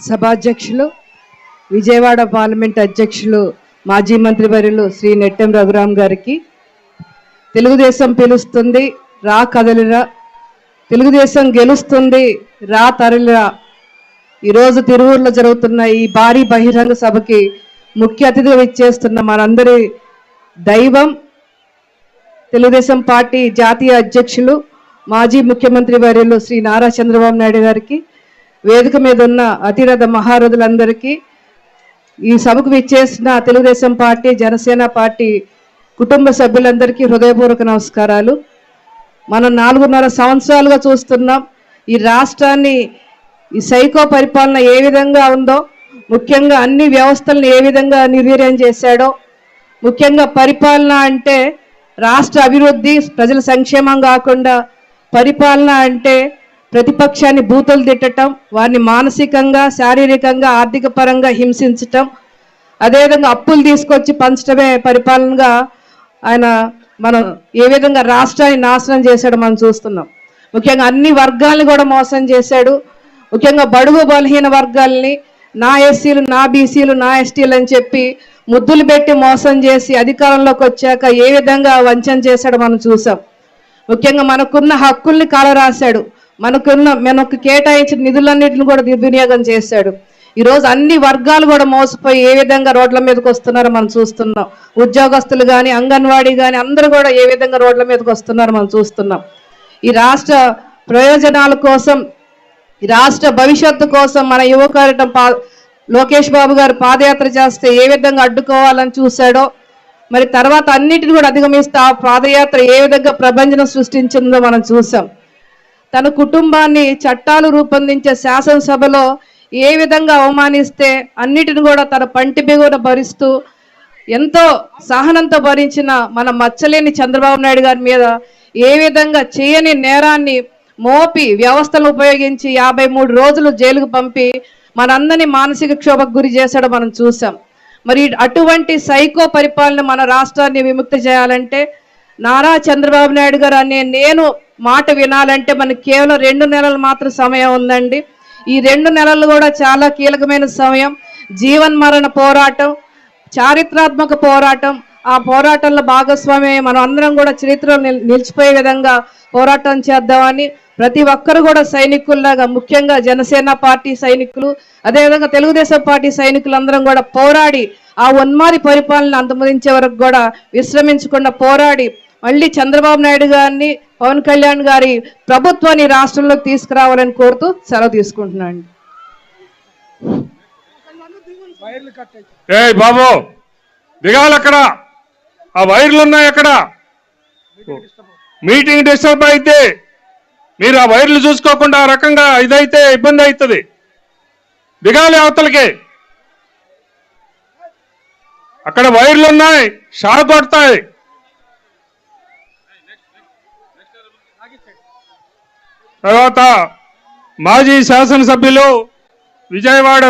సభాధ్యక్షులు విజయవాడ పార్లమెంట్ అధ్యక్షులు మాజీ మంత్రివర్యులు శ్రీ నెట్టెం రఘురాం గారికి తెలుగుదేశం పిలుస్తుంది రా కదలిరా. తెలుగుదేశం గెలుస్తుంది రా తరలిరా. ఈరోజు తిరువూరులో జరుగుతున్న ఈ భారీ బహిరంగ సభకి ముఖ్య అతిథిగా ఇచ్చేస్తున్న మనందరి దైవం తెలుగుదేశం పార్టీ జాతీయ అధ్యక్షులు మాజీ ముఖ్యమంత్రి వర్యులు శ్రీ నారా చంద్రబాబు నాయుడు గారికి వేదిక మీద ఉన్న అతిరథ మహారథులందరికీ ఈ సభకు విచ్చేసిన తెలుగుదేశం పార్టీ జనసేన పార్టీ కుటుంబ సభ్యులందరికీ హృదయపూర్వక నమస్కారాలు. మనం నాలుగున్నర సంవత్సరాలుగా చూస్తున్నాం ఈ రాష్ట్రాన్ని ఈ సైకో పరిపాలన ఏ విధంగా ఉందో ముఖ్యంగా అన్ని వ్యవస్థలను ఏ విధంగా నిర్వీర్యం చేశాడో ముఖ్యంగా పరిపాలన అంటే రాష్ట్ర అభివృద్ధి ప్రజల సంక్షేమం కాకుండా పరిపాలన అంటే ప్రతిపక్షాన్ని బూతులు తిట్టడం వారిని మానసికంగా శారీరకంగా ఆర్థిక పరంగా హింసించటం అదేవిధంగా అప్పులు తీసుకొచ్చి పంచడమే పరిపాలనగా ఆయన మనం ఏ విధంగా రాష్ట్రాన్ని నాశనం చేశాడు మనం చూస్తున్నాం. ముఖ్యంగా అన్ని వర్గాల్ని కూడా మోసం చేశాడు. ముఖ్యంగా బడుగు బలహీన వర్గాల్ని నా ఎస్సీలు నా బీసీలు నా ఎస్టీలు అని చెప్పి ముద్దులు పెట్టి మోసం చేసి అధికారంలోకి వచ్చాక ఏ విధంగా వంచన చేశాడో మనం చూసాం. ముఖ్యంగా మనకున్న హక్కుల్ని కాలరాశాడు. మనకున్న మనకు కేటాయించిన నిధులన్నింటిని కూడా దుర్వినియోగం చేశాడు. ఈరోజు అన్ని వర్గాలు కూడా మోసపోయి ఏ విధంగా రోడ్ల మీదకి వస్తున్నారో మనం చూస్తున్నాం. ఉద్యోగస్తులు కానీ అంగన్వాడీ కానీ అందరూ కూడా ఏ విధంగా రోడ్ల మీదకి వస్తున్నారో మనం చూస్తున్నాం. ఈ రాష్ట్ర ప్రయోజనాల కోసం ఈ రాష్ట్ర భవిష్యత్తు కోసం మన యువకారటం పా లోకేష్ బాబు గారు పాదయాత్ర చేస్తే ఏ విధంగా అడ్డుకోవాలని చూశాడో మరి తర్వాత అన్నిటిని కూడా అధిగమిస్తే ఆ పాదయాత్ర ఏ విధంగా ప్రభంజనం సృష్టించిందో మనం చూసాం తన కుటుంబాన్ని చట్టాలు రూపొందించే శాసనసభలో ఏ విధంగా అవమానిస్తే అన్నిటిని కూడా తన పంటి బిగున భరిస్తూ ఎంతో సహనంతో భరించిన మన మచ్చలేని చంద్రబాబు నాయుడు గారి మీద ఏ విధంగా చేయని నేరాన్ని మోపి వ్యవస్థలు ఉపయోగించి యాభై మూడు రోజులు జైలుకు పంపి మనందరినీ మానసిక క్షోభకు గురి చేశాడో మనం చూసాం మరి అటువంటి సైకో పరిపాలన మన రాష్ట్రాన్ని విముక్తి చేయాలంటే నారా చంద్రబాబు నాయుడు గారు అనే నేను మాట వినాలంటే మనకి కేవలం రెండు నెలలు మాత్రం సమయం ఉందండి. ఈ రెండు నెలలు కూడా చాలా కీలకమైన సమయం. జీవన్ మరణ పోరాటం చారిత్రాత్మక పోరాటం. ఆ పోరాటంలో భాగస్వామి మనం అందరం కూడా చరిత్రలో నిల్- నిలిచిపోయే విధంగా పోరాటం చేద్దామని ప్రతి ఒక్కరు కూడా సైనికుల్లాగా ముఖ్యంగా జనసేన పార్టీ సైనికులు అదేవిధంగా తెలుగుదేశం పార్టీ సైనికులందరం కూడా పోరాడి ఆ ఉన్మాది పరిపాలన అంతమొదించే వరకు కూడా విశ్రమించకుండా పోరాడి మళ్ళీ చంద్రబాబు నాయుడు గారిని పవన్ కళ్యాణ్ గారి ప్రభుత్వాన్ని రాష్ట్రంలోకి తీసుకురావాలని కోరుతూ సెలవు తీసుకుంటున్నాను. ఏ బాబు దిగాలి అక్కడ ఆ వైర్లు ఉన్నాయి అక్కడ. మీటింగ్ డిస్టర్బ్ అయితే మీరు ఆ వైర్లు చూసుకోకుండా ఆ రకంగా ఇదైతే ఇబ్బంది అవుతుంది. దిగాలి అవతలకి. అక్కడ వైర్లు ఉన్నాయి షాక్ కొడతాయి. తర్వాత మాజీ శాసనసభ్యులు విజయవాడ